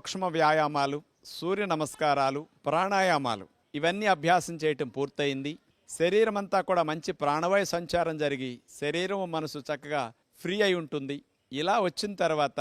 సూక్ష్మ వ్యాయామాలు సూర్య నమస్కారాలు ప్రాణాయామాలు ఇవన్నీ అభ్యాసం చేయటం పూర్తయింది. శరీరం అంతా కూడా మంచి ప్రాణవాయు సంచారం జరిగి శరీరం మనసు చక్కగా ఫ్రీ అయి ఉంటుంది. ఇలా వచ్చిన తర్వాత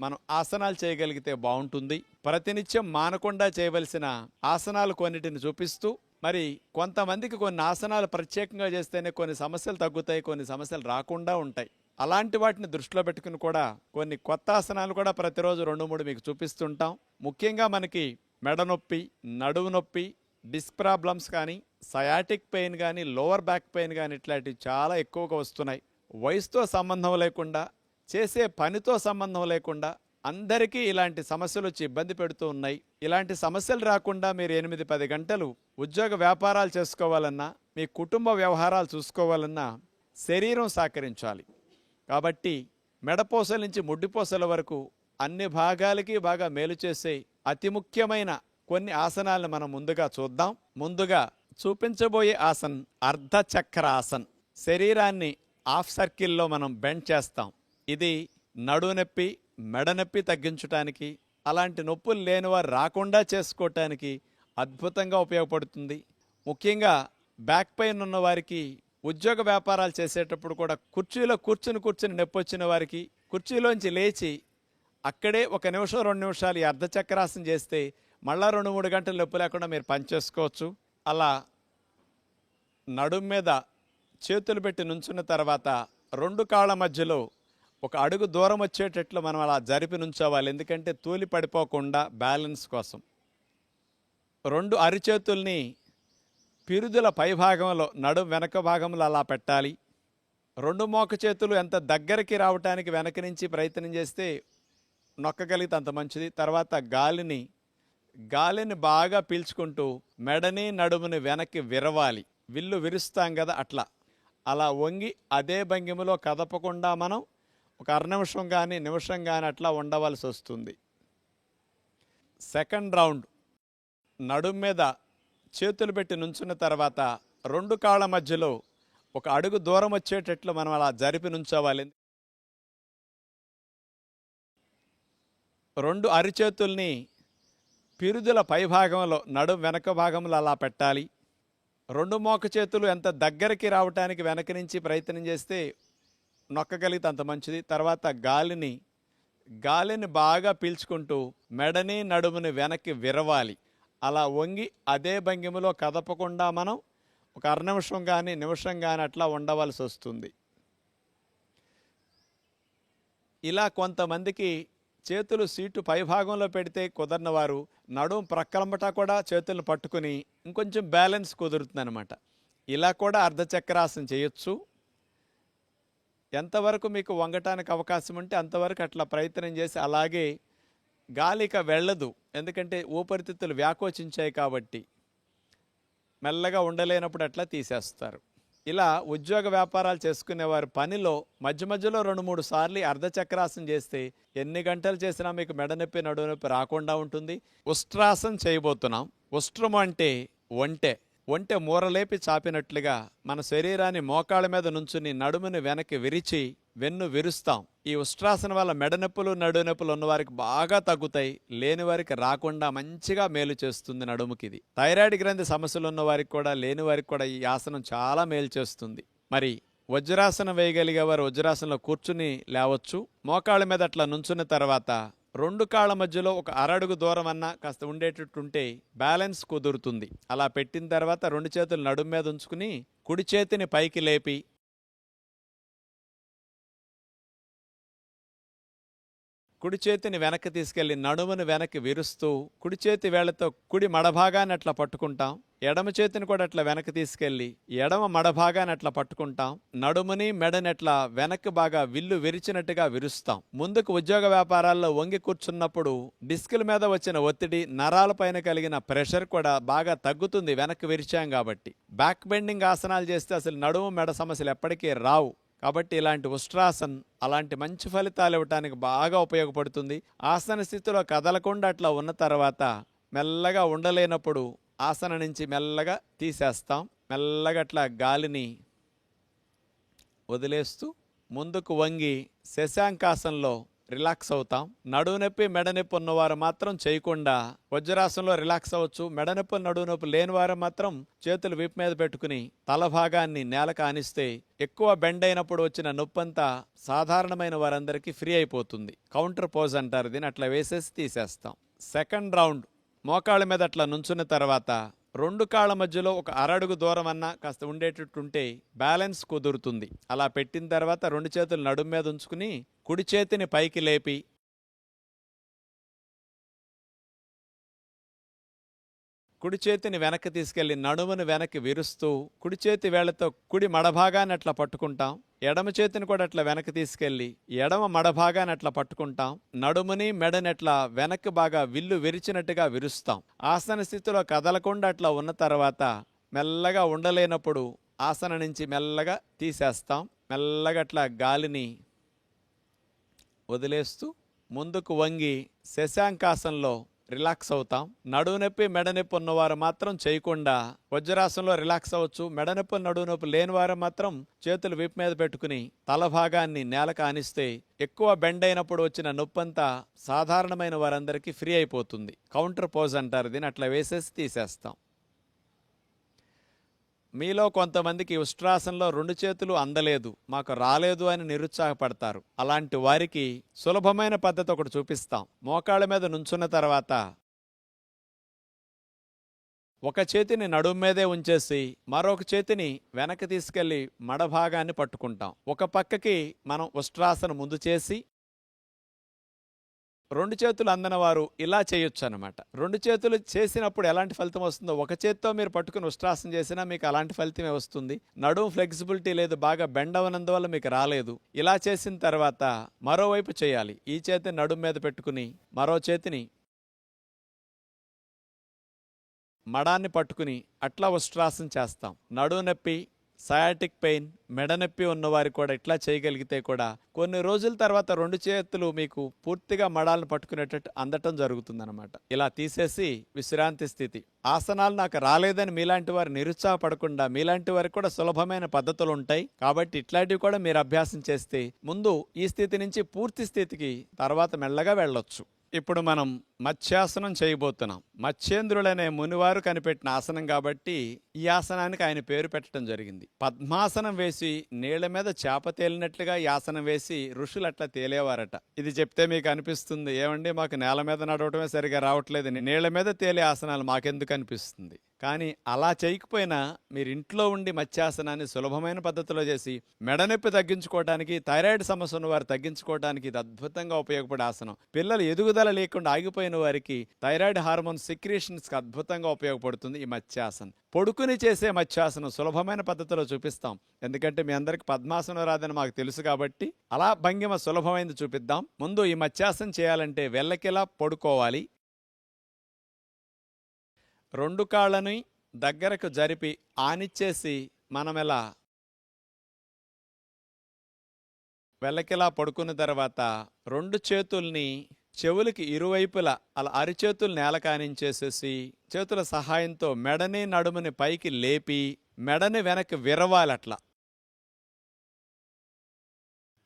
మనం ఆసనాలు చేయగలిగితే బాగుంటుంది. ప్రతినిత్యం మానకుండా చేయవలసిన ఆసనాలు కొన్నిటిని చూపిస్తూ మరి కొంతమందికి కొన్ని ఆసనాలు ప్రత్యేకంగా చేస్తేనే కొన్ని సమస్యలు తగ్గుతాయి కొన్ని సమస్యలు రాకుండా ఉంటాయి. అలాంటి వాటిని దృష్టిలో పెట్టుకుని కూడా కొన్ని కొత్త ఆసనాలు కూడా ప్రతిరోజు రెండు మూడు మీకు చూపిస్తుంటాం. ముఖ్యంగా మనకి మెడ నొప్పి నడువు నొప్పి డిస్క్ ప్రాబ్లమ్స్ కానీ సయాటిక్ పెయిన్ కానీ లోవర్ బ్యాక్ పెయిన్ కానీ ఇట్లాంటివి చాలా ఎక్కువగా వస్తున్నాయి. వయసుతో సంబంధం లేకుండా చేసే పనితో సంబంధం లేకుండా అందరికీ ఇలాంటి సమస్యలు వచ్చి ఇబ్బంది పెడుతూ ఉన్నాయి. ఇలాంటి సమస్యలు రాకుండా మీరు ఎనిమిది పది గంటలు ఉద్యోగ వ్యాపారాలు చేసుకోవాలన్నా మీ కుటుంబ వ్యవహారాలు చూసుకోవాలన్నా శరీరం సహకరించాలి. కాబట్టి మెడపోసల నుంచి ముడ్డిపోసల వరకు అన్ని భాగాలకి బాగా మేలు చేసే అతి ముఖ్యమైన కొన్ని ఆసనాలను మనం ముందుగా చూద్దాం. ముందుగా చూపించబోయే ఆసన్ అర్ధచక్ర ఆసన్ శరీరాన్ని హాఫ్ సర్కిల్లో మనం బెండ్ చేస్తాం. ఇది నడునొప్పి మెడ నొప్పి తగ్గించడానికి అలాంటి నొప్పులు లేనివారు రాకుండా చేసుకోవటానికి అద్భుతంగా ఉపయోగపడుతుంది. ముఖ్యంగా బ్యాక్ పెయిన్ ఉన్న వారికి ఉద్యోగ వ్యాపారాలు చేసేటప్పుడు కూడా కుర్చీలో కూర్చుని కూర్చుని నొప్పొచ్చిన వారికి కుర్చీలోంచి లేచి అక్కడే ఒక నిమిషం రెండు నిమిషాలు ఈ అర్ధచక్రాసనం చేస్తే మళ్ళా రెండు మూడు గంటలు నొప్పి లేకుండా మీరు పనిచేసుకోవచ్చు అలా నడుం మీద చేతులు పెట్టి నుంచున్న తర్వాత రెండు కాళ్ళ మధ్యలో ఒక అడుగు దూరం వచ్చేటట్లు మనం అలా జరిపి నుంచోవాలి. ఎందుకంటే తూలి పడిపోకుండా బ్యాలెన్స్ కోసం. రెండు అరిచేతుల్ని పిరుదుల పైభాగంలో నడుం వెనక భాగంలో అలా పెట్టాలి. రెండు మోక చేతులు ఎంత దగ్గరికి రావటానికి వెనక నుంచి ప్రయత్నం చేస్తే నొక్కగలిగితే అంత మంచిది. తర్వాత గాలిని గాలిని బాగా పీల్చుకుంటూ మెడని నడుముని వెనక్కి విరవాలి. విల్లు విరుస్తాం కదా అట్లా. అలా వంగి అదే భంగిమలో కదపకుండా మనం ఒక అర నిమిషం కానీ నిమిషం కానీ అట్లా ఉండవలసి వస్తుంది. Second round. నడుము మీద చేతులు పెట్టి నుంచున్న తర్వాత రెండు కాళ్ళ మధ్యలో ఒక అడుగు దూరం వచ్చేటట్లు మనం అలా జరిపి నుంచోవాలి. రెండు అరిచేతుల్ని పిరుదుల పైభాగంలో నడుం వెనక భాగంలో అలా పెట్టాలి. రెండు మోక చేతులు ఎంత దగ్గరికి రావటానికి వెనక నుంచి ప్రయత్నం చేస్తే నొక్కగలిగితే అంత మంచిది. తర్వాత గాలిని గాలిని బాగా పీల్చుకుంటూ మెడని నడుముని వెనక్కి విరవాలి. అలా వంగి అదే భంగిమలో కదపకుండా మనం ఒక అర్నిమిషం కానీ నిమిషం కానీ అట్లా ఉండవలసి వస్తుంది. ఇలా కొంతమందికి చేతులు సీటు పైభాగంలో పెడితే కుదరిన వారు నడుం ప్రక్కలంబట కూడా చేతులను పట్టుకుని ఇంకొంచెం బ్యాలెన్స్ కుదురుతుందనమాట ఇలా కూడా అర్ధచక్రాసనం చేయొచ్చు. ఎంతవరకు మీకు వంగటానికి అవకాశం ఉంటే అంతవరకు అట్లా ప్రయత్నం చేసి అలాగే గాలిక వెళ్ళదు. ఎందుకంటే ఊపిరితిత్తులు వ్యాకోచించాయి కాబట్టి మెల్లగా ఉండలేనప్పుడు అట్లా తీసేస్తారు. ఇలా ఉద్యోగ వ్యాపారాలు చేసుకునేవారు పనిలో మధ్య మధ్యలో రెండు మూడు సార్లు అర్ధచక్రాసం అర్ధచక్రాసనం చేస్తే ఎన్ని గంటలు చేసినా మీకు మెడనొప్పి నొప్పి రాకుండా ఉంటుంది. ఉష్ట్రాసనం చేయబోతున్నాం. ఉష్ట్రం అంటే ఒంటె. ఒంటె మూరలేపి చాపినట్లుగా మన శరీరాన్ని మోకాళ్ళ మీద నుంచుని నడుముని వెనక్కి విరిచి వెన్ను విరుస్తాం. ఈ ఉష్ట్రాసన వల్ల మెడ నొప్పులు ఉన్నవారికి నొప్పులు బాగా తగ్గుతాయి. లేని వారికి రాకుండా మంచిగా మేలు చేస్తుంది నడుముకి ఇది థైరాయిడ్ గ్రంథి సమస్యలు ఉన్న వారికి కూడా లేని వారికి కూడా ఈ ఆసనం చాలా మేలు చేస్తుంది. మరి వజ్రాసనం వేయగలిగే వారు వజ్రాసనంలో కూర్చుని లేవచ్చు. మోకాళ్ళ మీద అట్లా నుంచున్న తర్వాత రెండు కాళ్ళ మధ్యలో ఒక అరడుగు దూరం అన్న కాస్త ఉండేటట్టు ఉంటే బ్యాలెన్స్ కుదురుతుంది. అలా పెట్టిన తర్వాత రెండు చేతులు నడుము మీద ఉంచుకుని కుడి చేతిని పైకి లేపి కుడి చేతిని వెనక్కి తీసుకెళ్ళి నడుమును వెనక్కి విరుస్తూ కుడి చేతి వేళ్ళతో కుడి మడభాగాన్ని అట్లా పట్టుకుంటాం. ఎడమ చేతిని కూడా అట్లా వెనక్కి తీసుకెళ్ళి ఎడమ మడభాగాన్ని అట్లా పట్టుకుంటాం. నడుముని మెడని అట్లా వెనక్కి బాగా విల్లు విరిచినట్టుగా విరుస్తాం. ముందుకు ఉద్యోగ వ్యాపారాల్లో వంగి కూర్చున్నప్పుడు డిస్కుల మీద వచ్చిన ఒత్తిడి నరాలపైన కలిగిన ప్రెషర్ కూడా బాగా తగ్గుతుంది వెనక్కి విరిచాం కాబట్టి. బ్యాక్ బెండింగ్ ఆసనాలు చేస్తే అసలు నడుము మెడ సమస్యలు ఎప్పటికీ రావు. కాబట్టి ఇలాంటి ఉష్ట్రాసన్ అలాంటి మంచి ఫలితాలు ఇవ్వటానికి బాగా ఉపయోగపడుతుంది. ఆసన స్థితిలో కదలకుండా అట్లా ఉన్న తర్వాత మెల్లగా ఉండలేనప్పుడు ఆసన నుంచి మెల్లగా తీసేస్తాం. మెల్లగా అట్లా గాలిని వదిలేస్తూ ముందుకు వంగి శశాంకాసంలో రిలాక్స్ అవుతాం. నడువు నొప్పి మెడనొప్పి ఉన్నవారు మాత్రం చేయకుండా వజ్రాసనంలో రిలాక్స్ అవ్వచ్చు. మెడనొప్పి నడువు నొప్పి లేని వారు మాత్రం చేతులు విప్ మీద పెట్టుకుని తల భాగాన్ని నేల కానిస్తే ఎక్కువ బెండ్ అయినప్పుడు వచ్చిన నొప్పంతా సాధారణమైన వారందరికీ ఫ్రీ అయిపోతుంది. కౌంటర్ పోజ్ అంటారు దీన్ని. అట్లా వేసేసి తీసేస్తాం. Second round. మోకాళ్ళ మీద అట్లా నుంచున్న తర్వాత రెండు కాళ్ళ మధ్యలో ఒక అరడుగు దూరం అన్న కాస్త ఉండేటట్టుంటే బ్యాలెన్స్ కుదురుతుంది. అలా పెట్టిన తర్వాత రెండు చేతులు నడుము మీద ఉంచుకుని కుడి చేతిని పైకి లేపి కుడి చేతిని వెనక్కి తీసుకెళ్ళి నడుమును వెనక్కి విరుస్తూ కుడి చేతి వేళ్ళతో కుడి మడభాగాన్ని అట్లా పట్టుకుంటాం. ఎడమ చేతిని కూడా అట్లా వెనక్కి తీసుకెళ్ళి ఎడమ మడభాగాన్ని అట్లా పట్టుకుంటాం. నడుముని మెడని అట్లా వెనక్కి బాగా విల్లు విరిచినట్టుగా విరుస్తాం. ఆసన స్థితిలో కదలకుండా అట్లా ఉన్న తర్వాత మెల్లగా ఉండలేనప్పుడు ఆసన నుంచి మెల్లగా తీసేస్తాం. మెల్లగా అట్లా గాలిని వదిలేస్తూ ముందుకు వంగి శశాంకాసంలో రిలాక్స్ అవుతాం. నడువు నొప్పి మెడ నొప్పి ఉన్నవారు మాత్రం చేయకుండా వజ్రాసనంలో రిలాక్స్ అవ్వచ్చు. మెడ నొప్పి నడువు నొప్పి లేని వారు మాత్రం చేతులు విప్ మీద పెట్టుకుని తల భాగాన్ని నేలకు ఆనిస్తే ఎక్కువ బెండ్ అయినప్పుడు వచ్చిన నొప్పంతా సాధారణమైన వారందరికీ ఫ్రీ అయిపోతుంది. కౌంటర్ పోజ్ అంటారు దీన్ని. అట్లా వేసేసి తీసేస్తాం. మీలో కొంతమందికి ఉష్ట్రాసంలో రెండు చేతులు అందలేదు మాకు రాలేదు అని నిరుత్సాహపడతారు. అలాంటి వారికి సులభమైన పద్ధతి ఒకటి చూపిస్తాం. మోకాళ్ళ మీద నుంచున్న తర్వాత ఒక చేతిని నడుము మీదే ఉంచేసి మరొక చేతిని వెనక్కి తీసుకెళ్ళి మడభాగాన్ని పట్టుకుంటాం. ఒక పక్కకి మనం ఉష్ట్రాసన ముందు చేసి రెండు చేతులు అందనవారు ఇలా చేయొచ్చు అనమాట రెండు చేతులు చేసినప్పుడు ఎలాంటి ఫలితం వస్తుందో ఒక చేత్తో మీరు పట్టుకుని ఉష్ట్రాసనం చేసినా మీకు అలాంటి ఫలితమే వస్తుంది. నడుము ఫ్లెక్సిబిలిటీ లేదు బాగా బెండ్ అవనందువల్ల మీకు రాలేదు. ఇలా చేసిన తర్వాత మరోవైపు చేయాలి. ఈ చేతిని నడుము మీద పెట్టుకుని మరో చేతిని మడాన్ని పట్టుకుని అట్లా ఉష్ట్రాసనం చేస్తాం. నడువు నొప్పి సయాటిక్ పెయిన్ మెడనొప్పి ఉన్నవారు కూడా ఇట్లా చేయగలిగితే కూడా కొన్ని రోజుల తర్వాత రెండు చేతులు మీకు పూర్తిగా మడాలను పట్టుకునేటట్టు అందటం జరుగుతుందన్నమాట. ఇలా తీసేసి విశ్రాంతి స్థితి. ఆసనాలు నాకు రాలేదని మీలాంటి వారు నిరుత్సాహపడకుండా మీలాంటి వారికి కూడా సులభమైన పద్ధతులు ఉంటాయి. కాబట్టి ఇట్లాంటివి కూడా మీరు అభ్యాసం చేస్తే ముందు ఈ స్థితి నుంచి పూర్తి స్థితికి తర్వాత మెల్లగా వెళ్ళొచ్చు. ఇప్పుడు మనం మత్స్యాసనం చేయబోతున్నాం. మత్స్యేంద్రులనే మునివారు కనిపెట్టిన ఆసనం కాబట్టి ఈ ఆసనానికి ఆయన పేరు పెట్టడం జరిగింది. పద్మాసనం వేసి నీళ్ళ మీద చేప తేలినట్లుగా ఈ ఆసనం వేసి ఋషులు అట్లా తేలేవారట. ఇది చెప్తే మీకు అనిపిస్తుంది ఏమండి మాకు నేల మీద నడవటమే సరిగా రావట్లేదు నీళ్ళ మీద తేలే ఆసనాలు మాకెందుకు అనిపిస్తుంది? కానీ అలా చేయకపోయినా మీరు ఇంట్లో ఉండి మత్స్యాసనాన్ని సులభమైన పద్ధతిలో చేసి మెడనొప్పి తగ్గించుకోవడానికి థైరాయిడ్ సమస్య ఉన్న వారు తగ్గించుకోవడానికి ఇది అద్భుతంగా ఉపయోగపడే ఆసనం. పిల్లలు ఎదుగుదల లేకుండా ఆగిపోయిన వారికి థైరాయిడ్ హార్మోన్ సిక్రియేషన్స్కి అద్భుతంగా ఉపయోగపడుతుంది ఈ మత్స్యాసనం. పొడుకుని చేసే మత్స్యాసనం సులభమైన పద్ధతిలో చూపిస్తాం. ఎందుకంటే మీ అందరికి పద్మాసనం రాదని మాకు తెలుసు కాబట్టి అలా భంగిమ సులభమైంది చూపిద్దాం. ముందు ఈ మత్స్యాసనం చేయాలంటే వెళ్ళకిలా పడుకోవాలి. రెండు కాళ్ళని దగ్గరకు జరిపి ఆనిచ్చేసి మనమెలా ఎలా వెళ్ళకిలా పడుకున్న తర్వాత రెండు చేతుల్ని చెవులకి ఇరువైపులా అలా అరిచేతులు నేల కానించేసేసి చేతుల సహాయంతో మెడని నడుముని పైకి లేపి మెడని వెనక్కి విరవాలట్లా.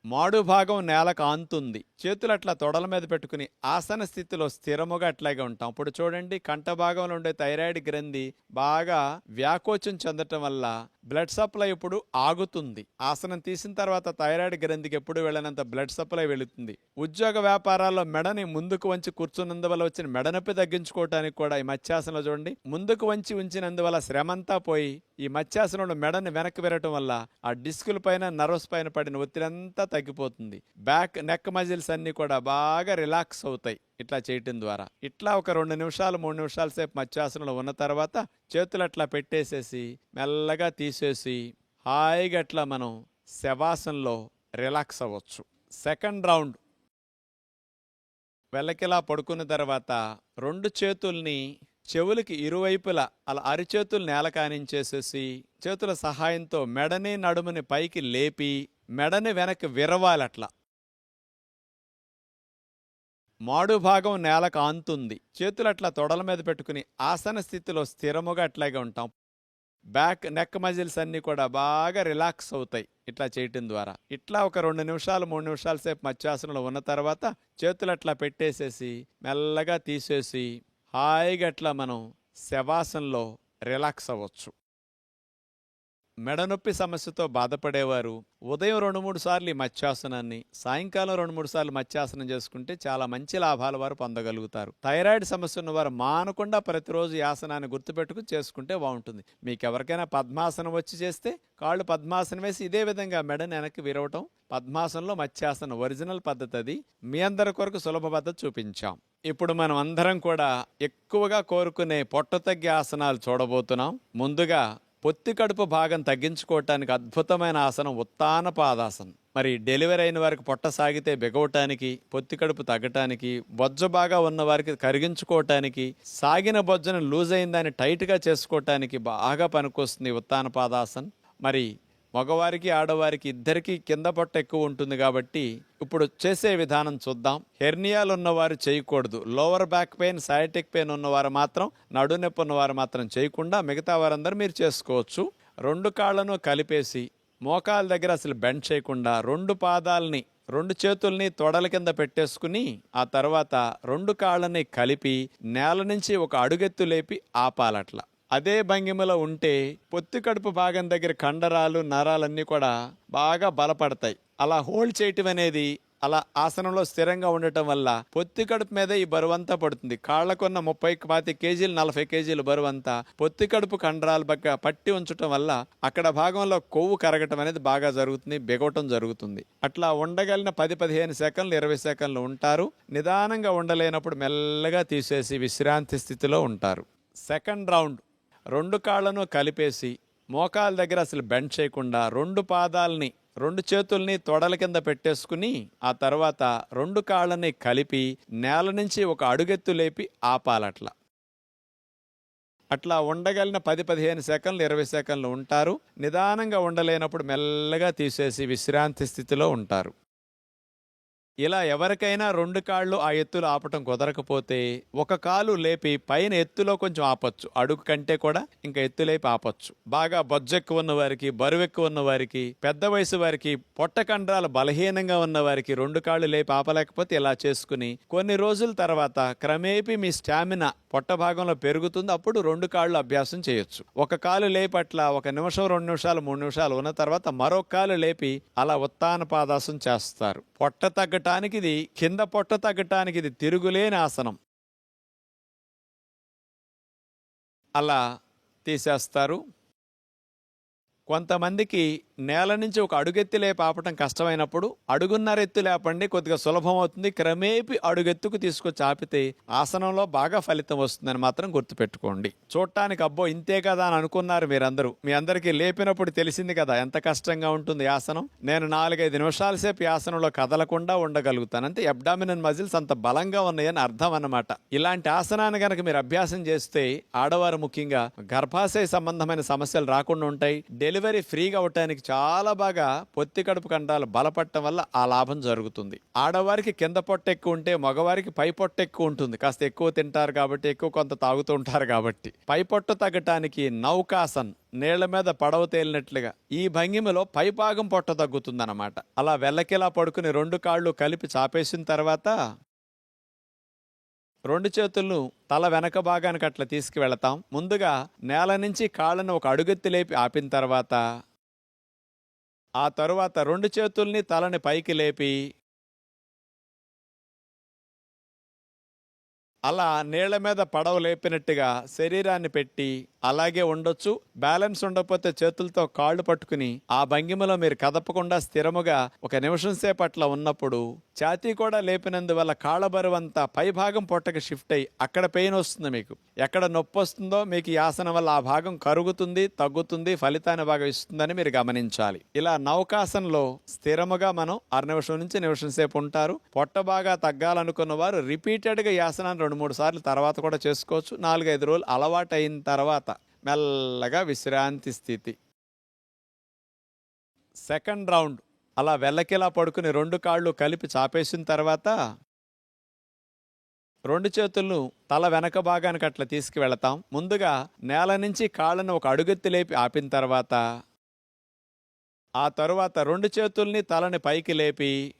మాడు భాగం నేలకు ఆంతుంది చేతులు అట్లా తొడల మీద పెట్టుకుని ఆసన స్థితిలో స్థిరముగా అట్లాగే ఉంటాం. అప్పుడు చూడండి కంఠ భాగంలో ఉండే థైరాయిడ్ గ్రంథి బాగా వ్యాకోచం చెందటం వల్ల బ్లడ్ సప్లై ఇప్పుడు ఆగుతుంది. ఆసనం తీసిన తర్వాత థైరాయిడ్ గ్రంథికి ఎప్పుడు వెళ్ళినంత బ్లడ్ సప్లై వెళుతుంది. ఉద్యోగ వ్యాపారాల్లో మెడని ముందుకు వంచి కూర్చున్నందువల్ల వచ్చిన మెడనొప్పి తగ్గించుకోవటానికి కూడా ఈ మత్స్యాసనంలో చూడండి ముందుకు వంచి ఉంచినందువల్ల శ్రమంతా పోయి ఈ మత్స్యాసనంలో మెడని వెనక్కి వెళ్ళటం వల్ల ఆ డిస్కుల పైన నర్వస్ పైన పడిన ఒత్తిడి అంతా తగ్గిపోతుంది. బ్యాక్ నెక్ మజిల్స్ అన్నీ కూడా బాగా రిలాక్స్ అవుతాయి ఇట్లా చేయటం ద్వారా. ఇట్లా ఒక రెండు నిమిషాలు మూడు నిమిషాల సేపు మత్స్యాసనంలో ఉన్న తర్వాత చేతులు అట్లా పెట్టేసేసి మెల్లగా తీసేసి హాయిగా అట్లా మనం శవాసంలో రిలాక్స్ అవ్వచ్చు. Second round. వెళ్ళకిలా పడుకున్న తర్వాత రెండు చేతుల్ని చెవులకి ఇరువైపులా అలా అరిచేతులు నేల కానించేసేసి చేతుల సహాయంతో మెడని నడుముని పైకి లేపి మెడని వెనక్కి విరవాలి అట్లా మాడు భాగం నేలకు ఆంతుంది చేతులు అట్లా తొడల మీద పెట్టుకుని ఆసన స్థితిలో స్థిరముగా అట్లాగే ఉంటాం. బ్యాక్ నెక్ మజిల్స్ అన్నీ కూడా బాగా రిలాక్స్ అవుతాయి ఇట్లా చేయటం ద్వారా. ఇట్లా ఒక రెండు నిమిషాలు మూడు నిమిషాల సేపు మత్స్యాసనంలో ఉన్న తర్వాత చేతులు అట్లా పెట్టేసేసి మెల్లగా తీసేసి హాయిగా అట్లా మనం శవాసనలో రిలాక్స్ అవ్వచ్చు. మెడనొప్పి సమస్యతో బాధపడేవారు. ఉదయం రెండు మూడు సార్లు ఈ మత్స్యాసనాన్ని సాయంకాలం రెండు మూడు సార్లు మత్స్యాసనం చేసుకుంటే చాలా మంచి లాభాలు వారు పొందగలుగుతారు. థైరాయిడ్ సమస్య ఉన్నవారు మానకుండా ప్రతిరోజు ఈ ఆసనాన్ని గుర్తుపెట్టుకుని చేసుకుంటే బాగుంటుంది. మీకు ఎవరికైనా పద్మాసనం వచ్చి చేస్తే కాళ్ళు పద్మాసనం వేసి ఇదే విధంగా మెడని వెనక్కి విరవటం పద్మాసనంలో మత్స్యాసనం ఒరిజినల్ పద్ధతి అది. మీ అందరి కొరకు సులభ పద్ధతి చూపించాం. ఇప్పుడు మనం అందరం కూడా ఎక్కువగా కోరుకునే పొట్ట తగ్గే ఆసనాలు చూడబోతున్నాం. ముందుగా పొత్తి కడుపు భాగం తగ్గించుకోవటానికి అద్భుతమైన ఆసనం ఉత్తాన పాదాసనం. మరి డెలివరీ అయిన వారికి పొట్ట సాగితే బిగవటానికి పొత్తి కడుపు తగ్గటానికి బొజ్జ బాగా ఉన్న వారికి కరిగించుకోవటానికి సాగిన బొజ్జను లూజ్ అయిందని టైట్గా చేసుకోవటానికి బాగా పనికొస్తుంది ఉత్తాన పాదాసన్. మరి మగవారికి ఆడవారికి ఇద్దరికీ కింద పొట్ట ఎక్కువ ఉంటుంది కాబట్టి ఇప్పుడు చేసే విధానం చూద్దాం. హెర్నియాలు ఉన్నవారు చేయకూడదు. Lower back pain sciatic pain ఉన్నవారు మాత్రం నడునొప్పి ఉన్నవారు మాత్రం చేయకుండా మిగతా వారందరూ మీరు చేసుకోవచ్చు. రెండు కాళ్ళను కలిపేసి మోకాల దగ్గర అసలు బెండ్ చేయకుండా రెండు పాదాలని రెండు చేతుల్ని తొడల కింద పెట్టేసుకుని ఆ తర్వాత రెండు కాళ్ళని కలిపి నేల నుంచి ఒక అడుగెత్తు లేపి ఆపాలట్లా. అదే భంగిమలో ఉంటే పొత్తి కడుపు భాగం దగ్గర కండరాలు నరాలన్నీ కూడా బాగా బలపడతాయి. అలా హోల్డ్ చేయటం అనేది అలా ఆసనంలో స్థిరంగా ఉండటం వల్ల పొత్తి కడుపు మీద ఈ బరువంతా పడుతుంది. కాళ్ళకున్న ముప్పై పాతి కేజీలు నలభై కేజీలు బరువంతా పొత్తి కడుపు కండరాలు పక్క పట్టి ఉంచటం వల్ల అక్కడ భాగంలో కొవ్వు కరగటం అనేది బాగా జరుగుతుంది బిగవటం జరుగుతుంది. అట్లా ఉండగలిగిన పది పదిహేను సెకండ్లు ఇరవై సెకండ్లు ఉంటారు. నిదానంగా ఉండలేనప్పుడు మెల్లగా తీసేసి విశ్రాంతి స్థితిలో ఉంటారు. సెకండ్ రౌండ్ రెండు కాళ్ళను కలిపేసి మోకాల దగ్గర అసలు బెండ్ చేయకుండా రెండు పాదాలని రెండు చేతుల్ని తొడల కింద పెట్టేసుకుని ఆ తర్వాత రెండు కాళ్ళని కలిపి నేల నుంచి ఒక అడుగెత్తు లేపి ఆపాలట్లా. అట్లా ఉండగలిగిన పది పదిహేను సెకండ్లు ఇరవై సెకండ్లు ఉంటారు. నిదానంగా ఉండలేనప్పుడు మెల్లగా తీసేసి విశ్రాంతి స్థితిలో ఉంటారు. ఇలా ఎవరికైనా రెండు కాళ్ళు ఆ ఎత్తులు ఆపటం కుదరకపోతే ఒక కాలు లేపి పైన ఎత్తులో కొంచెం ఆపొచ్చు. అడుగు కంటే కూడా ఇంకా ఎత్తు లేపి బాగా బొజ్జెక్కు ఉన్న వారికి బరువు ఎక్కువ ఉన్న వారికి పెద్ద వయసు వారికి పొట్ట కండరాలు బలహీనంగా ఉన్న వారికి రెండు కాళ్ళు లేపి ఆపలేకపోతే ఇలా చేసుకుని కొన్ని రోజుల తర్వాత క్రమేపీ మీ స్టామినా పొట్ట భాగంలో పెరుగుతుంది. అప్పుడు రెండు కాళ్ళు అభ్యాసం చేయొచ్చు. ఒక కాలు లేపట్ల ఒక నిమిషం రెండు నిమిషాలు మూడు నిమిషాలు ఉన్న తర్వాత మరొక కాలు లేపి అలా ఉత్తాన పాదాసం చేస్తారు. పొట్ట తగ్గటానికి ఇది కింద పొట్ట తగ్గటానికి ఇది తిరుగులేని ఆసనం. అలా తీసేస్తారు. కొంతమందికి నేల నుంచి ఒక అడుగెత్తి లేపి కష్టమైనప్పుడు అడుగున్నర ఎత్తు లేపండి కొద్దిగా సులభం అవుతుంది. క్రమేపి అడుగెత్తుకు తీసుకొచ్చి ఆపితే ఆసనంలో బాగా ఫలితం వస్తుందని మాత్రం గుర్తుపెట్టుకోండి. చూడటానికి అబ్బో ఇంతే కదా అని అనుకున్నారు మీరందరూ. మీ అందరికీ లేపినప్పుడు తెలిసింది కదా ఎంత కష్టంగా ఉంటుంది ఆసనం. నేను నాలుగైదు నిమిషాల సేపు ఆసనంలో కదలకుండా ఉండగలుగుతాను అంటే అబ్డామినన్ మజిల్స్ అంత బలంగా ఉన్నాయని అర్థం అన్నమాట. ఇలాంటి ఆసనాన్ని కనుక మీరు అభ్యాసం చేస్తే ఆడవారు ముఖ్యంగా గర్భాశయ సంబంధమైన సమస్యలు రాకుండా ఉంటాయి. డెలివరీ ఫ్రీగా అవటానికి చాలా బాగా పొత్తి కడుపు కండాలు బలపడటం వల్ల ఆ లాభం జరుగుతుంది. ఆడవారికి కింద పొట్ట ఎక్కువ ఉంటే మగవారికి పై పొట్ట ఎక్కువ ఉంటుంది. కాస్త ఎక్కువ తింటారు కాబట్టి ఎక్కువ కొంత తాగుతూ ఉంటారు కాబట్టి. పై పొట్ట తగ్గటానికి నౌకాసన్ నీళ్ళ మీద పడవ తేలినట్లుగా ఈ భంగిమలో పై భాగం పొట్ట తగ్గుతుందన్నమాట. అలా వెల్లకిలా పడుకుని రెండు కాళ్ళు కలిపి చాపేసిన తర్వాత రెండు చేతులను తల వెనక భాగానికి అట్లా తీసుకువెళతాం. ముందుగా నేల నుంచి కాళ్ళను ఒక అడుగెత్తి లేపి ఆపిన తర్వాత ఆ తరువాత రెండు చేతుల్ని తలని పైకి లేపి అలా నీళ్ళ మీద పడవ లేపినట్టుగా శరీరాన్ని పెట్టి అలాగే ఉండొచ్చు. బ్యాలెన్స్ ఉండకపోతే చేతులతో కాళ్ళు పట్టుకుని ఆ భంగిమలో మీరు కదపకుండా స్థిరముగా ఒక నిమిషం సేపు అట్లా ఉన్నప్పుడు ఛాతీ కూడా లేపినందువల్ల కాళ్ళ బరువు అంతా పై భాగం పొట్టకి షిఫ్ట్ అయ్యి అక్కడ పెయిన్ వస్తుంది మీకు. ఎక్కడ నొప్పి వస్తుందో మీకు ఈ ఆసనం వల్ల ఆ భాగం కరుగుతుంది తగ్గుతుంది ఫలితాన్ని బాగా ఇస్తుందని మీరు గమనించాలి. ఇలా నౌకాసనలో స్థిరముగా మనం అర నిమిషం నుంచి నిమిషం సేపు ఉంటారు. పొట్ట బాగా తగ్గాలనుకున్న వారు రిపీటెడ్గా యాసనాన్ని రెండు మూడు సార్లు తర్వాత కూడా చేసుకోవచ్చు. నాలుగైదు రోజులు అలవాటు అయిన తర్వాత మెల్లగా విశ్రాంతి స్థితి. Second round. అలా వెళ్ళకిలా పడుకుని రెండు కాళ్ళు కలిపి చాపేసిన తర్వాత రెండు చేతులను తల వెనక భాగానికి అట్లా తీసుకువెళతాం. ముందుగా నేల నుంచి కాళ్ళను ఒక అడుగెత్తి లేపి ఆపిన తర్వాత ఆ తరువాత రెండు చేతుల్ని తలని పైకి లేపి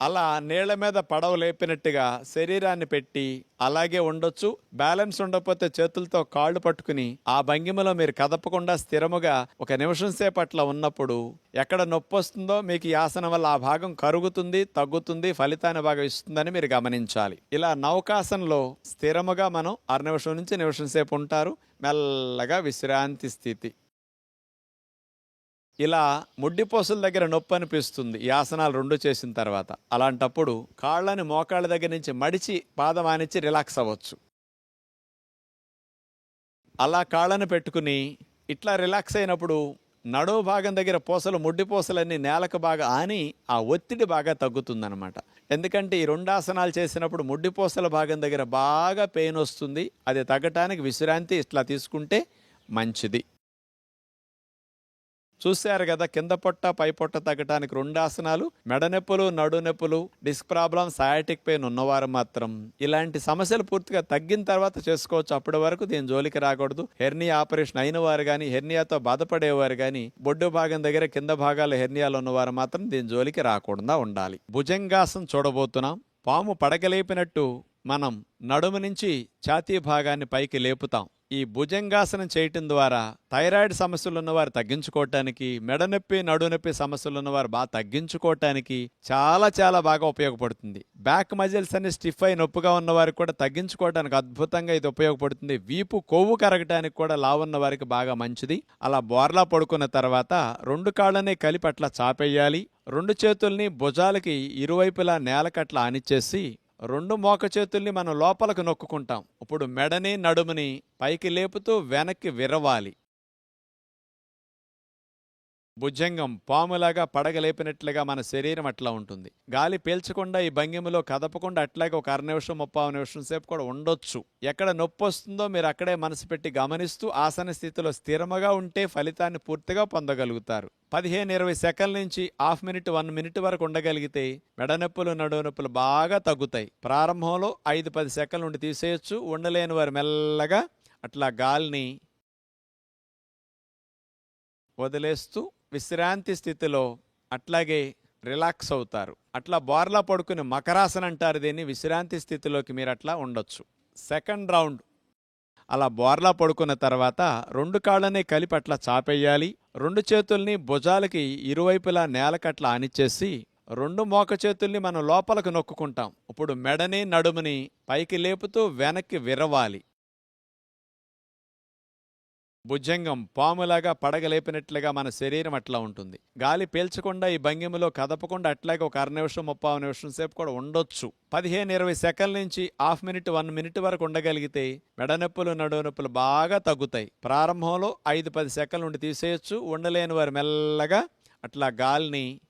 అలా నీళ్ళ మీద పడవ లేపినట్టుగా శరీరాన్ని పెట్టి అలాగే ఉండొచ్చు బ్యాలెన్స్ ఉండకపోతే చేతులతో కాళ్ళు పట్టుకుని ఆ భంగిమలో మీరు కదపకుండా స్థిరముగా ఒక నిమిషం సేపు అట్లా ఉన్నప్పుడు ఎక్కడ నొప్పి వస్తుందో మీకు యాసన ఆసనం వల్ల ఆ భాగం కరుగుతుంది తగ్గుతుంది ఫలితాన్ని బాగా ఇస్తుందని మీరు గమనించాలి. ఇలా నౌకాసనలో స్థిరముగా మనం అర నిమిషం నుంచి నిమిషం సేపు ఉంటారు. మెల్లగా విశ్రాంతి స్థితి. ఇలా ముడ్డిపోసల దగ్గర నొప్పి అనిపిస్తుంది. ఈ ఆసనాలు రెండు చేసిన తర్వాత. అలాంటప్పుడు కాళ్ళని మోకాళ్ళ దగ్గర నుంచి మడిచి పాదం ఆనిచ్చి రిలాక్స్ అవ్వచ్చు. అలా కాళ్ళను పెట్టుకుని ఇట్లా రిలాక్స్ అయినప్పుడు నడుము భాగం దగ్గర పూసలు ముడ్డి పూసలన్నీ నేలకు బాగా ఆని ఆ ఒత్తిడి బాగా తగ్గుతుందన్నమాట. ఎందుకంటే ఈ రెండు ఆసనాలు చేసినప్పుడు ముడ్డి పూసల భాగం దగ్గర బాగా పెయిన్ వస్తుంది. అది తగ్గటానికి విశ్రాంతి ఇట్లా తీసుకుంటే మంచిది. చూశారు కదా కింద పొట్ట పై పొట్ట తగ్గటానికి రెండు ఆసనాలు మెడ నొప్పులు డిస్క్ ప్రాబ్లం సయాటిక్ పెయిన్ ఉన్నవారు మాత్రం. ఇలాంటి సమస్యలు పూర్తిగా తగ్గిన తర్వాత చేసుకోవచ్చు. అప్పటి వరకు దీని జోలికి రాకూడదు. హెర్నియా ఆపరేషన్ అయిన వారు కానీ హెర్నియాతో బాధపడేవారు కానీ బొడ్డు భాగం దగ్గర కింద భాగాలు హెర్నియాలు ఉన్నవారు మాత్రం దీని జోలికి రాకుండా ఉండాలి. భుజంగాసం చూడబోతున్నాం. పాము పడగలేపినట్టు మనం నడుము నుంచి ఛాతీ భాగాన్ని పైకి లేపుతాం. ఈ భుజంగాసనం చేయటం ద్వారా థైరాయిడ్ సమస్యలు ఉన్నవారు తగ్గించుకోవటానికి మెడ నొప్పి నడునొప్పి సమస్యలు ఉన్నవారు బాగా తగ్గించుకోవటానికి చాలా చాలా బాగా ఉపయోగపడుతుంది. బ్యాక్ మజిల్స్ అన్ని స్టిఫ్ అయి నొప్పిగా ఉన్నవారికి కూడా తగ్గించుకోవటానికి అద్భుతంగా ఇది ఉపయోగపడుతుంది. వీపు కొవ్వు కరగటానికి కూడా లావున్న వారికి బాగా మంచిది. అలా బోర్లా పడుకున్న తర్వాత రెండు కాళ్ళని కలిపి అట్లా చాపేయాలి. రెండు చేతుల్ని భుజాలకి ఇరువైపులా నేలకట్లా ఆనిచ్చేసి రెండు మోక చేతుల్ని మనం లోపలకు నొక్కుకుంటాం. ఇప్పుడు మెడని నడుముని పైకి లేపుతూ వెనక్కి విరవాలి. భుజంగం పాములాగా పడగలేపినట్లుగా మన శరీరం అట్లా ఉంటుంది. గాలి పీల్చకుండా ఈ భంగిమలో కదపకుండా అట్లాగే ఒక అర నిమిషం ముప్పై నిమిషం సేపు కూడా ఉండొచ్చు. ఎక్కడ నొప్పి వస్తుందో మీరు అక్కడే మనసు పెట్టి గమనిస్తూ ఆసన స్థితిలో స్థిరముగా ఉంటే ఫలితాన్ని పూర్తిగా పొందగలుగుతారు. పదిహేను ఇరవై సెకండ్ల నుంచి హాఫ్ మినిట్ వన్ మినిట్ వరకు ఉండగలిగితే మెడనొప్పులు నడునొప్పులు నొప్పులు బాగా తగ్గుతాయి. ప్రారంభంలో ఐదు పది సెకండ్ల నుండి తీసేయొచ్చు. ఉండలేని వారు మెల్లగా అట్లా గాలిని వదిలేస్తూ విశ్రాంతి స్థితిలో అట్లాగే రిలాక్స్ అవుతారు. అట్లా బోర్లా పడుకుని మకరాసన అంటారు దీన్ని. విశ్రాంతి స్థితిలోకి మీరు అట్లా ఉండొచ్చు. Second round. అలా బోర్లా పడుకున్న తర్వాత రెండు కాళ్ళని కలిపి అట్లా చాపేయాలి. రెండు చేతుల్ని భుజాలకి ఇరువైపులా నేలకట్లా ఆనిచ్చేసి రెండు మోక చేతుల్ని మనం లోపలకు నొక్కుంటాం ఇప్పుడు మెడని నడుముని పైకి లేపుతూ వెనక్కి విరవాలి. భుజంగం పాములాగా పడగలేపినట్లుగా మన శరీరం అట్లా ఉంటుంది. గాలి పీల్చకుండా ఈ భంగిమలో కదపకుండా అట్లాగే ఒక అర నిమిషం ముప్పై నిమిషం సేపు కూడా ఉండొచ్చు. పదిహేను ఇరవై సెకండ్ల నుంచి హాఫ్ మినిట్ వన్ మినిట్ వరకు ఉండగలిగితే మెడనొప్పులు నడునొప్పులు నొప్పులు బాగా తగ్గుతాయి. ప్రారంభంలో ఐదు పది సెకండ్ల నుండి తీసేయొచ్చు. ఉండలేని వారు మెల్లగా అట్లా గాలిని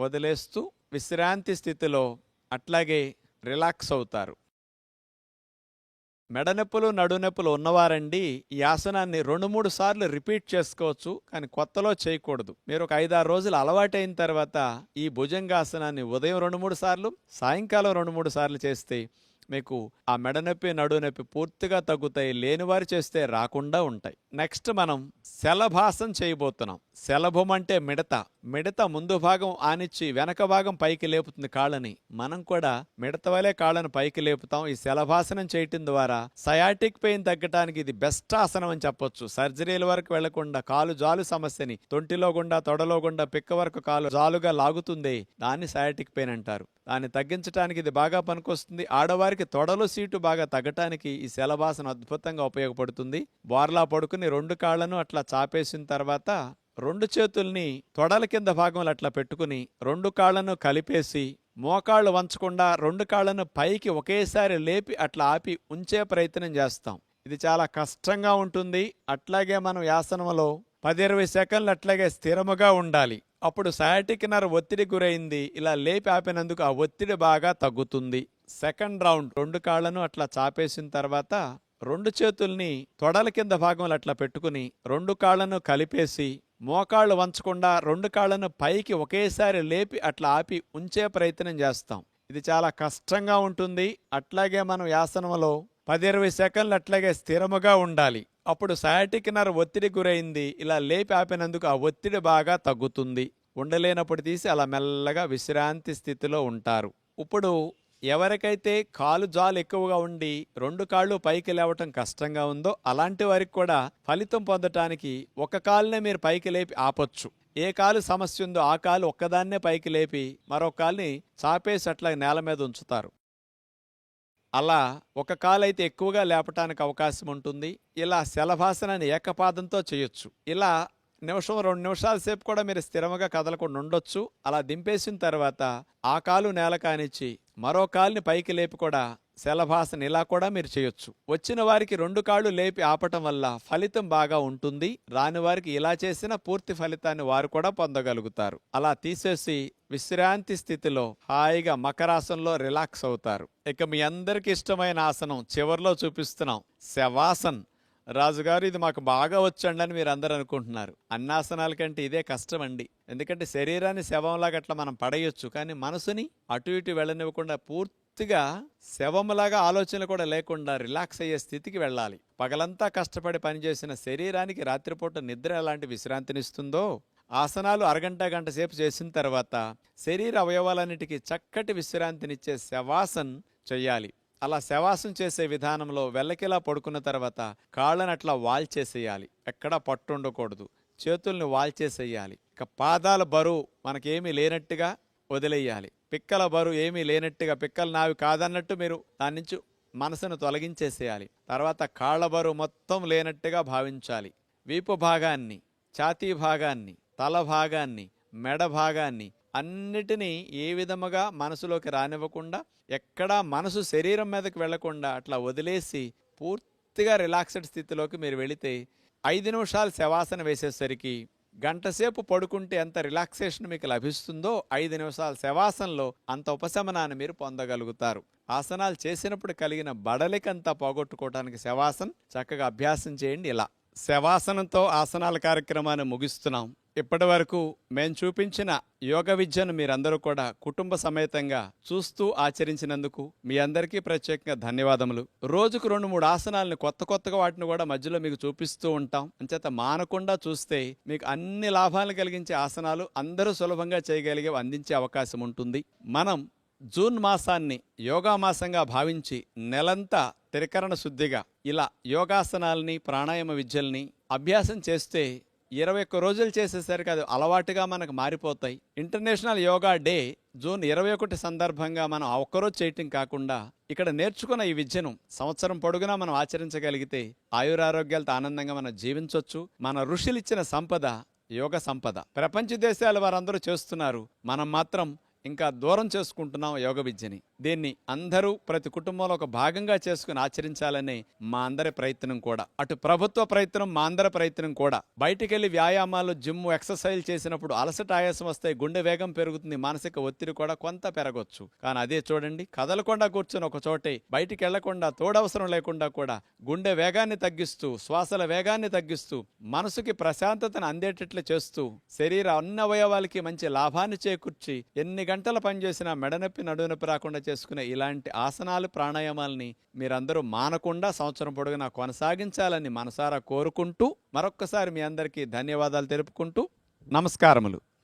వదిలేస్తూ విశ్రాంతి స్థితిలో అట్లాగే రిలాక్స్ అవుతారు. మెడనొప్పులు నడునొప్పులు ఉన్నవారండి ఈ ఆసనాన్ని రెండు మూడు సార్లు రిపీట్ చేసుకోవచ్చు కానీ కొత్తలో చేయకూడదు. మీరు ఒక ఐదారు రోజులు అలవాటైన తర్వాత ఈ భుజంగాసనాన్ని ఉదయం రెండు మూడు సార్లు సాయంకాలం రెండు మూడు సార్లు చేస్తే మీకు ఆ మెడనొప్పి నడునొప్పి పూర్తిగా తగ్గుతాయి లేనివారు చేస్తే రాకుండా ఉంటాయి. నెక్స్ట్ మనం శలభాసం చేయబోతున్నాం. శలభం అంటే మిడత. మిడత ముందు భాగం ఆనిచ్చి వెనక భాగం పైకి లేపుతుంది కాళ్ళని. మనం కూడా మిడత వలె కాళ్ళను పైకి లేపుతాం. ఈ శలభాసనం చేయటం ద్వారా సయాటిక్ పెయిన్ తగ్గటానికి ఇది బెస్ట్ ఆసనం అని చెప్పొచ్చు. సర్జరీల వరకు వెళ్ళకుండా కాలు జాలు సమస్యని తొంటిలో గుండా తొడలో గుండా పిక్క వరకు కాలు జాలుగా లాగుతుంది దాన్ని సయాటిక్ పెయిన్ అంటారు. దాన్ని తగ్గించడానికి ఇది బాగా పనికొస్తుంది. ఆడవారికి తొడలు సీటు బాగా తగ్గటానికి ఈ శలభాసన అద్భుతంగా ఉపయోగపడుతుంది. బోర్లా పడుకుని రెండు కాళ్ళను అట్లా చాపేసిన తర్వాత రెండు చేతుల్ని తొడల కింద భాగంలో అట్లా పెట్టుకుని రెండు కాళ్ళను కలిపేసి మోకాళ్ళు వంచకుండా రెండు కాళ్ళను పైకి ఒకేసారి లేపి అట్లా ఆపి ఉంచే ప్రయత్నం చేస్తాం. ఇది చాలా కష్టంగా ఉంటుంది. అట్లాగే మనం యాసనంలో పది ఇరవై సెకండ్లు అట్లాగే స్థిరముగా ఉండాలి. అప్పుడు సయాటిక్ నర్ ఒత్తిడి గురైంది. ఇలా లేపి ఆపినందుకు ఆ ఒత్తిడి బాగా తగ్గుతుంది. సెకండ్ రౌండ్ రెండు కాళ్ళను అట్లా చాపేసిన తర్వాత రెండు చేతుల్ని తొడల కింద భాగంలో అట్లా పెట్టుకుని రెండు కాళ్ళను కలిపేసి మోకాళ్ళు వంచకుండా రెండు కాళ్ళను పైకి ఒకేసారి లేపి అట్లా ఆపి ఉంచే ప్రయత్నం చేస్తాం. ఇది చాలా కష్టంగా ఉంటుంది. అట్లాగే మనం యాసనంలో పది ఇరవై సెకండ్లు అట్లాగే స్థిరముగా ఉండాలి. అప్పుడు సయాటిక్ నర్ ఒత్తిడి గురైంది. ఇలా లేపి ఆపినందుకు ఆ ఒత్తిడి బాగా తగ్గుతుంది. ఉండలేనప్పుడు తీసి అలా మెల్లగా విశ్రాంతి స్థితిలో ఉంటారు. ఇప్పుడు ఎవరికైతే కాలు జాలు ఎక్కువగా ఉండి రెండు కాళ్ళు పైకి లేవటం కష్టంగా ఉందో అలాంటి వారికి కూడా ఫలితం పొందటానికి ఒక కాలునే మీరు పైకి లేపి ఆపొచ్చు. ఏ కాలు సమస్య ఉందో ఆ కాలు ఒక్కదాన్నే పైకి లేపి మరో కాలుని చాపేసి అట్లా నేల మీద ఉంచుతారు. అలా ఒక కాలు అయితే ఎక్కువగా లేపటానికి అవకాశం ఉంటుంది. ఇలా శలభాసనాన్ని ఏకపాదంతో చేయొచ్చు. ఇలా నిమిషం రెండు నిమిషాల సేపు కూడా మీరు స్థిరంగా కదలకుండా ఉండొచ్చు. అలా దింపేసిన తర్వాత ఆ కాలు నేల కానిచ్చి మరో కాలుని పైకి లేపి కూడా శలభాసన ఇలా కూడా మీరు చేయొచ్చు. వచ్చిన వారికి రెండు కాళ్ళు లేపి ఆపటం వల్ల ఫలితం బాగా ఉంటుంది. రాని వారికి ఇలా చేసిన పూర్తి ఫలితాన్ని వారు కూడా పొందగలుగుతారు. అలా తీసేసి విశ్రాంతి స్థితిలో హాయిగా మకరాసనంలో రిలాక్స్ అవుతారు. ఇక మీ అందరికి ఇష్టమైన ఆసనం చివర్లో చూపిస్తున్నాం. శవాసన్. రాజుగారు ఇది మాకు బాగా వచ్చండి అని మీరు అందరూ అనుకుంటున్నారు. అన్నాసనాల కంటే ఇదే కష్టం అండి ఎందుకంటే శరీరాన్ని శవంలాగా అట్లా మనం పడేయొచ్చు. కానీ మనసుని అటు ఇటు వెళ్ళనివ్వకుండా పూర్తిగా శవంలాగా ఆలోచనలు కూడా లేకుండా రిలాక్స్ అయ్యే స్థితికి వెళ్ళాలి. పగలంతా కష్టపడి పనిచేసిన శరీరానికి రాత్రిపూట నిద్ర ఎలాంటి విశ్రాంతినిస్తుందో ఆసనాలు అరగంట గంట సేపు చేసిన తర్వాత శరీర అవయవాలన్నిటికీ చక్కటి విశ్రాంతినిచ్చే శవాసన్ చెయ్యాలి అలా శవాసం చేసే విధానంలో వెల్లకిలా పడుకున్న తర్వాత కాళ్ళను అట్లా వాల్చేసేయాలి ఎక్కడా పట్టు ఉండకూడదు చేతుల్ని వాల్చేసేయాలి ఇక పాదాల బరువు మనకేమీ లేనట్టుగా వదిలేయాలి. పిక్కల బరువు ఏమీ లేనట్టుగా పిక్కలు నావి కాదన్నట్టు మీరు దాని నుంచి మనసును తొలగించేసేయాలి. తర్వాత కాళ్ళ బరువు మొత్తం లేనట్టుగా భావించాలి. వీపు భాగాన్ని ఛాతీ భాగాన్ని తల భాగాన్ని మెడ భాగాన్ని అన్నిటినీ ఏ విధముగా మనసులోకి రానివ్వకుండా ఎక్కడా మనసు శరీరం మీదకి వెళ్ళకుండా అట్లా వదిలేసి పూర్తిగా రిలాక్స్డ్ స్థితిలోకి మీరు వెళితే ఐదు నిమిషాలు శవాసన వేసేసరికి గంటసేపు పడుకుంటే ఎంత రిలాక్సేషన్ మీకు లభిస్తుందో ఐదు నిమిషాల శవాసనలో అంత ఉపశమనాన్ని మీరు పొందగలుగుతారు. ఆసనాలు చేసినప్పుడు కలిగిన బడలికంతా పోగొట్టుకోవడానికి శవాసన్ చక్కగా అభ్యాసం చేయండి. ఇలా శవాసనంతో ఆసనాల కార్యక్రమాన్ని ముగిస్తున్నాం. ఇప్పటి వరకు మేము చూపించిన యోగ విద్యను మీరందరూ కూడా కుటుంబ సమేతంగా చూస్తూ ఆచరించినందుకు మీ అందరికీ ప్రత్యేకంగా ధన్యవాదములు. రోజుకు రెండు మూడు ఆసనాలను కొత్త కొత్తగా వాటిని కూడా మధ్యలో మీకు చూపిస్తూ ఉంటాం. అంచేత మానకుండా చూస్తే మీకు అన్ని లాభాలు కలిగించే ఆసనాలు అందరూ సులభంగా చేయగలిగే అందించే అవకాశం ఉంటుంది. మనం జూన్ మాసాన్ని యోగా మాసంగా భావించి నెలంతా త్రికరణ శుద్ధిగా ఇలా యోగాసనాల్ని ప్రాణాయామ విద్యల్ని అభ్యాసం చేస్తే ఇరవై ఒక్క రోజులు చేసేసరికి అది అలవాటుగా మనకు మారిపోతాయి. ఇంటర్నేషనల్ యోగా డే జూన్ ఇరవై ఒకటి సందర్భంగా మనం ఒక్కరోజు చేయటం కాకుండా ఇక్కడ నేర్చుకున్న ఈ విద్యను సంవత్సరం పొడుగునా మనం ఆచరించగలిగితే ఆయురారోగ్యాలతో ఆనందంగా మనం జీవించవచ్చు మన ఋషులు ఇచ్చిన సంపద యోగ సంపద. ప్రపంచ దేశాల వారందరూ చేస్తున్నారు. మనం మాత్రం ఇంకా దూరం చేసుకుంటున్నాం యోగ విద్యని. దీన్ని అందరూ ప్రతి కుటుంబంలో ఒక భాగంగా చేసుకుని ఆచరించాలని మా అందరి ప్రయత్నం కూడా. అటు ప్రభుత్వ ప్రయత్నం మా అందరి ప్రయత్నం కూడా. బయటికి వెళ్ళి వ్యాయామాలు జిమ్ ఎక్సర్సైజ్ చేసినప్పుడు అలసట ఆయాసం వస్తే గుండె వేగం పెరుగుతుంది మానసిక ఒత్తిడి కూడా కొంత పెరగొచ్చు. కానీ అదే చూడండి కదలకుండా కూర్చొని ఒక చోటే బయటికి వెళ్ళకుండా తోడవసరం లేకుండా కూడా గుండె వేగాన్ని తగ్గిస్తూ శ్వాసల వేగాన్ని తగ్గిస్తూ మనసుకి ప్రశాంతతను అందేటట్లు చేస్తూ శరీర అన్ని అవయవాలకి మంచి లాభాన్ని చేకూర్చి ఎన్ని గంటలు పనిచేసిన మెడనొప్పి నడునొప్పి రాకుండా చేసుకునే ఇలాంటి ఆసనాలు ప్రాణాయామాలని మీరందరూ మానకుండా సంవత్సరం పొడుగునా కొనసాగించాలని మనసారా కోరుకుంటూ మరొక్కసారి మీ అందరికీ ధన్యవాదాలు తెలుపుకుంటూ నమస్కారములు.